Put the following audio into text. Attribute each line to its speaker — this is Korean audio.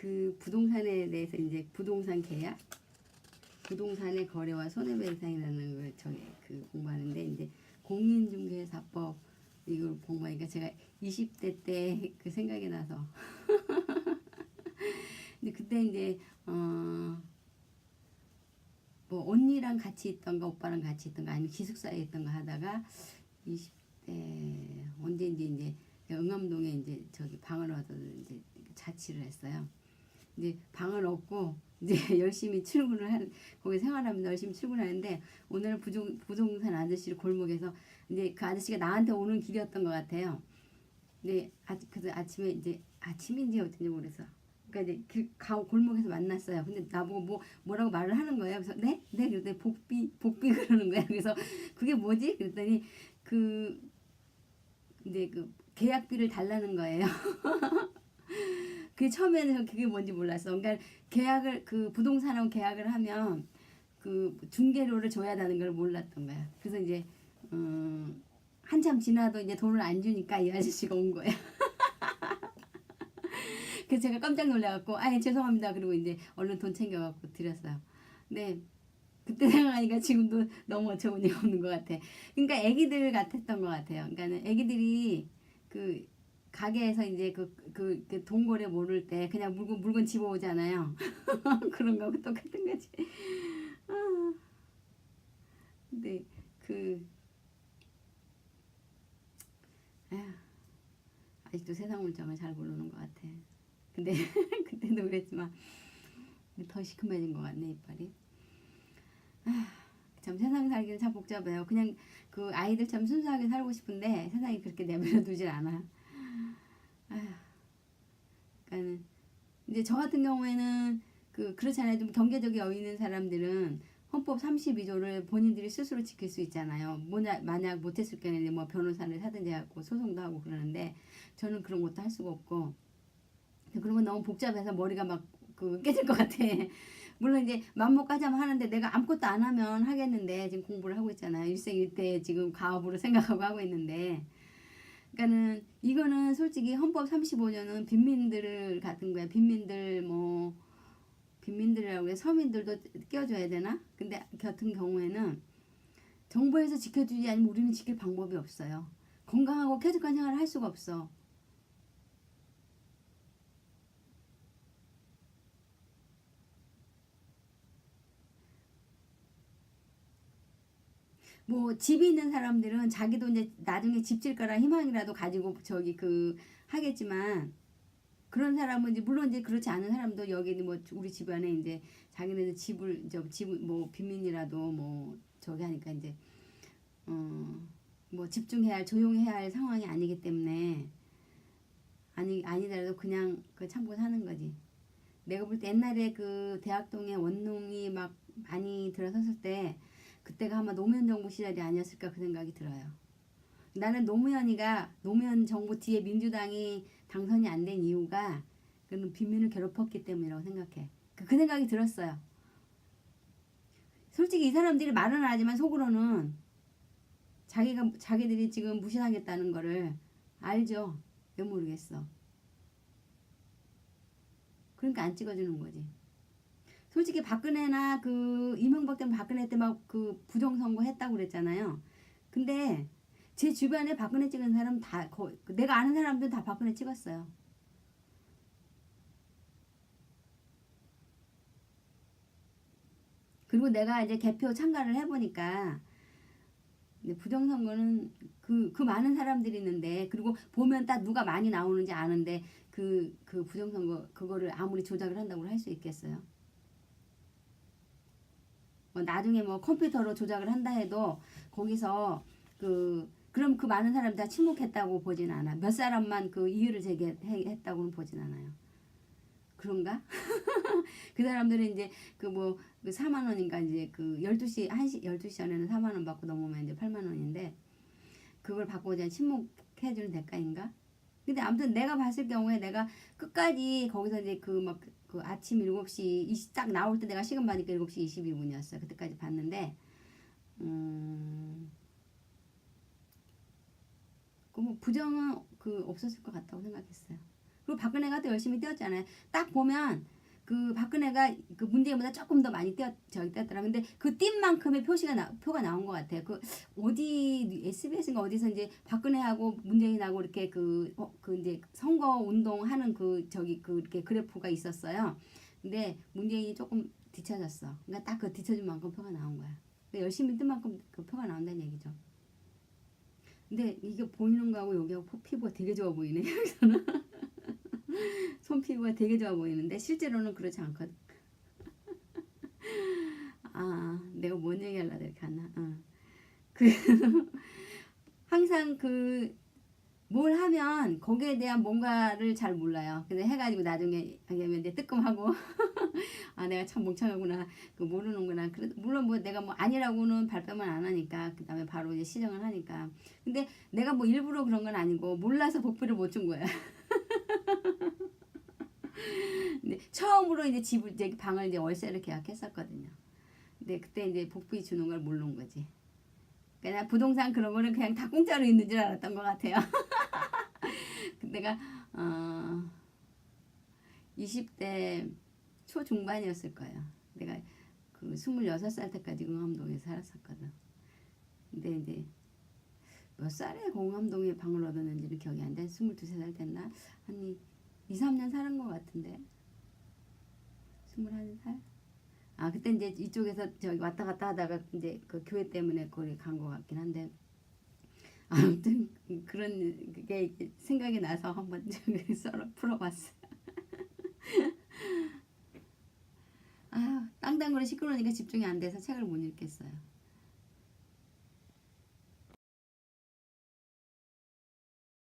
Speaker 1: 그 부동산에 대해서 이제 부동산 계약, 부동산의 거래와 손해배상이라는 걸 저기 그 공부하는데 이제 공인중개사법 이걸 공부하니까 제가 20대 때 그 생각이 나서 근데 그때 이제 어. 뭐 언니랑 같이 있던가 오빠랑 같이 있던가 아니면 기숙사에 있던가 하다가 20대 언제인지 이제 응암동에 이제 저기 방을 얻어 이제 자취를 했어요. 이제 방을 얻고 이제 열심히 출근을 한 거기 생활하면서 열심히 출근하는데 오늘 부동 부동산 아저씨를 골목에서 이제 그 아저씨가 나한테 오는 길이었던 것 같아요. 근데 아, 그래서 아침에 이제 아침인지 어쩐지 모르겠어. 그러니까 이제 길, 가, 골목에서 만났어요. 근데 나보고 뭐 뭐라고 말을 하는 거예요. 그래서 네, 네 그랬더니 복비 복비 그러는 거예요. 그래서 그게 뭐지? 그랬더니 그 이제 그 계약비를 달라는 거예요. 그 처음에는 그게 뭔지 몰랐어. 그러니까 계약을 그 부동산하고 계약을 하면 그 중개료를 줘야 하는 걸 몰랐던 거야. 그래서 이제 음, 한참 지나도 이제 돈을 안 주니까 이 아저씨가 온 거야. 그래서 제가 깜짝 놀라갖고 아 죄송합니다. 그리고 이제 얼른 돈 챙겨갖고 드렸어요. 근데 그때 생각하니까 지금도 너무 어처구니 없는 것 같아. 그러니까 애기들 같았던 것 같아요. 그러니까는 애기들이 그 가게에서 이제 그, 그, 그 동거래 모를 때 그냥 물건, 물건 집어오잖아요. 그런 거하고 똑같은 거지. 아. 근데 그, 에휴, 아직도 세상 물정을 잘 모르는 것 같아. 근데 그때도 그랬지만 더 시큼해진 것 같네 이빨이. 아, 참 세상 살기는 참 복잡해요. 그냥 그 아이들처럼 순수하게 살고 싶은데 세상이 그렇게 내버려 두질 않아. 그러니까는 이제 저 같은 경우에는 그 그렇잖아요. 좀 경제적이 여유있는 사람들은 헌법 32조를 본인들이 스스로 지킬 수 있잖아요. 뭐냐, 만약 못했을 경우에는 뭐 변호사를 사든지 하고 소송도 하고 그러는데 저는 그런 것도 할 수가 없고 그런 건 너무 복잡해서 머리가 막 그 깨질 것 같아. 물론 이제 맘먹가자면 하는데 내가 아무것도 안 하면 하겠는데 지금 공부를 하고 있잖아요. 일생일대 지금 가업으로 생각하고 하고 있는데 그러니까는 이거는 솔직히 헌법 35조는 빈민들 같은 거야. 빈민들 뭐 빈민들이라고 해 서민들도 껴줘야 되나? 근데 같은 경우에는 정부에서 지켜주지 않으면 우리는 지킬 방법이 없어요. 건강하고 쾌적한 생활을 할 수가 없어. 뭐 집이 있는 사람들은 자기도 이제 나중에 집질 거라 희망이라도 가지고 저기 그 하겠지만 그런 사람은 이제 물론 이제 그렇지 않은 사람도 여기 뭐 우리 집안에 이제 자기네들 집을 저 집을 뭐 빈민이라도 뭐 저기 하니까 이제 어뭐 집중해야 할 조용해야 할 상황이 아니기 때문에 아니 아니더라도 그냥 그 참고 사는 거지. 내가 볼 때 옛날에 그 대학동에 원룸이 막 많이 들어섰을 때 그때가 아마 노무현 정부 시절이 아니었을까 그 생각이 들어요. 나는 노무현이가 노무현 정부 뒤에 민주당이 당선이 안 된 이유가 그는 빈민을 괴롭혔기 때문이라고 생각해. 그, 그 생각이 들었어요. 솔직히 이 사람들이 말은 안 하지만 속으로는 자기가 자기들이 지금 무시하겠다는 거를 알죠. 왜 모르겠어. 그러니까 안 찍어주는 거지. 솔직히 박근혜나 그 이명박 때문에 박근혜 때 막 그 부정선거 했다고 그랬잖아요. 근데 제 주변에 박근혜 찍은 사람 다 거, 내가 아는 사람들 다 박근혜 찍었어요. 그리고 내가 이제 개표 참가를 해보니까 부정선거는 그, 그 많은 사람들이 있는데 그리고 보면 딱 누가 많이 나오는지 아는데 그, 그 부정선거 그거를 아무리 조작을 한다고 할 수 있겠어요. 뭐 나중에 뭐 컴퓨터로 조작을 한다 해도 거기서 그 그럼 그 많은 사람이 다 침묵했다고 보진 않아. 몇 사람만 그 이유를 제기했다고는 보진 않아요. 그런가? 그 사람들은 이제 그 뭐 그 4만 원인가 이제 그 12시 1시 12시 전에는 4만 원 받고 넘으면 이제 8만 원인데 그걸 받고 이제 침묵해 주는 대가인가? 근데 아무튼 내가 봤을 경우에 내가 끝까지 거기서 이제 그 막 그 아침 7시 20, 딱 나올 때 내가 시간 봐니까 7시 22분이었어요. 그때까지 봤는데 음. 그뭐 부정은 그 없었을 것 같다고 생각했어요. 그리고 박근혜가 또 열심히 뛰었잖아요. 딱 보면 그 박근혜가 그 문재인보다 조금 더 많이 뛰었 저기 뛰었더라. 근데 그 뛴 만큼의 표시가 나, 표가 나온 것 같아요. 그 어디 SBS인가 어디서 이제 박근혜하고 문재인하고 이렇게 그, 어, 그 이제 선거 운동하는 그 저기 그 이렇게 그래프가 있었어요. 근데 문재인이 조금 뒤쳐졌어. 그러니까 딱 그 뒤쳐진 만큼 표가 나온 거야. 열심히 뛴 만큼 그 표가 나온다는 얘기죠. 근데 이게 보이는 거하고 여기하고 코- 피부가 되게 좋아 보이네. 여기서는 손 피부가 되게 좋아 보이는데 실제로는 그렇지 않거든. 아, 내가 뭔 얘기 하려고 이렇게 하나. 어. 그 항상 그 뭘 하면 거기에 대한 뭔가를 잘 몰라요. 근데 해가지고 나중에 하면 이제 뜨끔하고 아 내가 참 멍청하구나 그 모르는구나. 그래도 물론 뭐 내가 뭐 아니라고는 발뺌을 안 하니까 그 다음에 바로 이제 시정을 하니까. 근데 내가 뭐 일부러 그런 건 아니고 몰라서 복비를 못 준 거야. 근데 처음으로 이제 집을 이제 방을 이제 월세를 계약했었거든요. 근데 그때 이제 복비 주는 걸 모르는 거지. 그냥 부동산 그런 거는 그냥 다 공짜로 있는 줄 알았던 것 같아요. 내가 어 20대 초중반이었을 거예요. 내가 그 26살 때까지 응암동에 살았었거든. 근데 이제 몇 살에 공암동에 방을 얻었는지는 기억이 안 돼. 22, 3살 됐나? 한 2, 3년 살은 것 같은데. 21살? 아, 그때 이제 이쪽에서 저기 왔다 갔다 하다가 이제 그 교회 때문에 거기 간 것 같긴 한데. 아무튼 그런 이렇게 생각이 나서 한번 저기 썰어 풀어봤어. 아, 땅땅거리 시끄러우니까 집중이 안 돼서 책을 못 읽겠어요.